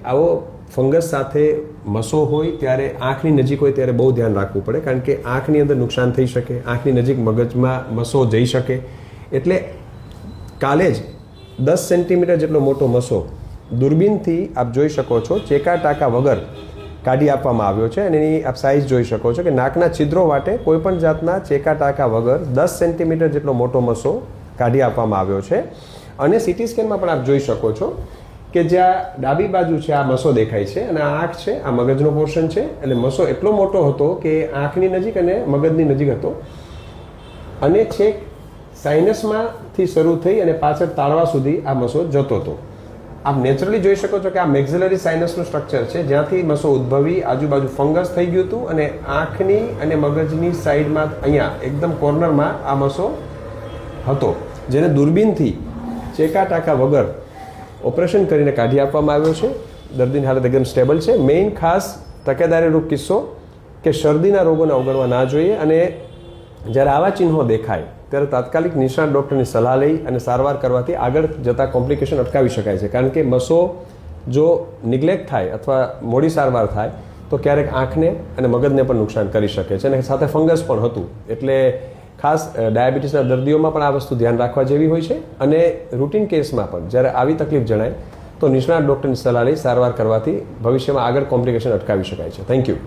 આવો ફંગસ સાથે મસો હોય ત્યારે આંખની નજીક હોય ત્યારે બહુ ધ્યાન રાખવું પડે, કારણ કે આંખની અંદર નુકસાન થઈ શકે, આંખની નજીક મગજમાં મસો જઈ શકે. એટલે કાલે જ દસ સેન્ટીમીટર જેટલો મોટો મસો દૂરબીનથી આપ જોઈ શકો છો, ચેકા ટાંકા વગર કાઢી આપવામાં આવ્યો છે, અને એની આપ સાઇઝ જોઈ શકો છો કે નાકના છિદ્રો માટે કોઈપણ જાતના ચેકા ટાંકા વગર દસ સેન્ટીમીટર જેટલો મોટો મસો કાઢી આપવામાં આવ્યો છે. અને સિટી સ્કેનમાં પણ આપ જોઈ શકો છો કે જ્યાં ડાબી બાજુ છે, આ મસો દેખાય છે અને આ આંખ છે, આ મગજનો પોર્શન છે. એટલે મસો એટલો મોટો હતો કે આંખની નજીક અને મગજની નજીક હતો. અને છેક સાઇનસમાંથી શરૂ થઈ અને પાછળ તાળવા સુધી આ મસો જતો હતો. આપ નેચરલી જોઈ શકો છો કે આ મેક્ઝિલરી સાઇનસનું સ્ટ્રક્ચર છે. જ્યાંથી મસો ઉદ્ભવી, આજુબાજુ ફંગસ થઈ ગયું હતું અને આંખની અને મગજની સાઈડમાં અહીંયા, એકદમ કોર્નરમાં આ મસો હતો. જેને દૂરબીનથી ચેકા ટાંકા વગર ઓપરેશન કરીને કાઢી આપવામાં આવ્યો છે. દર્દીની હાલત એકદમ સ્ટેબલ છે. મેઇન ખાસ તકેદારીરૂપ કિસ્સો કે શરદીના રોગોને અવગણવા ના જોઈએ અને જ્યારે આવા ચિહ્નો દેખાય, ત્યારે તાત્કાલિક નિષ્ણાત ડૉક્ટરની સલાહ લઈ અને સારવાર કરવાથી આગળ જતા કોમ્પ્લિકેશન અટકાવી શકાય છે. કારણ કે મસો જો નિગ્લેક્ટ થાય અથવા મોડી સારવાર થાય, તો ક્યારેક આંખને અને મગજને પણ નુકસાન કરી શકે છે અને સાથે ફંગસ પણ હતું. એટલે ખાસ ડાયાબિટીસના દર્દીઓમાં પણ આ વસ્તુ ધ્યાન રાખવા જેવી હોય છે અને રૂટીન કેસમાં પણ જ્યારે આવી તકલીફ જણાય તો નિષ્ણાત ડૉક્ટરની સલાહ લઈ સારવાર કરવાથી ભવિષ્યમાં આગળ કોમ્પ્લિકેશન અટકાવી શકાય છે. Thank you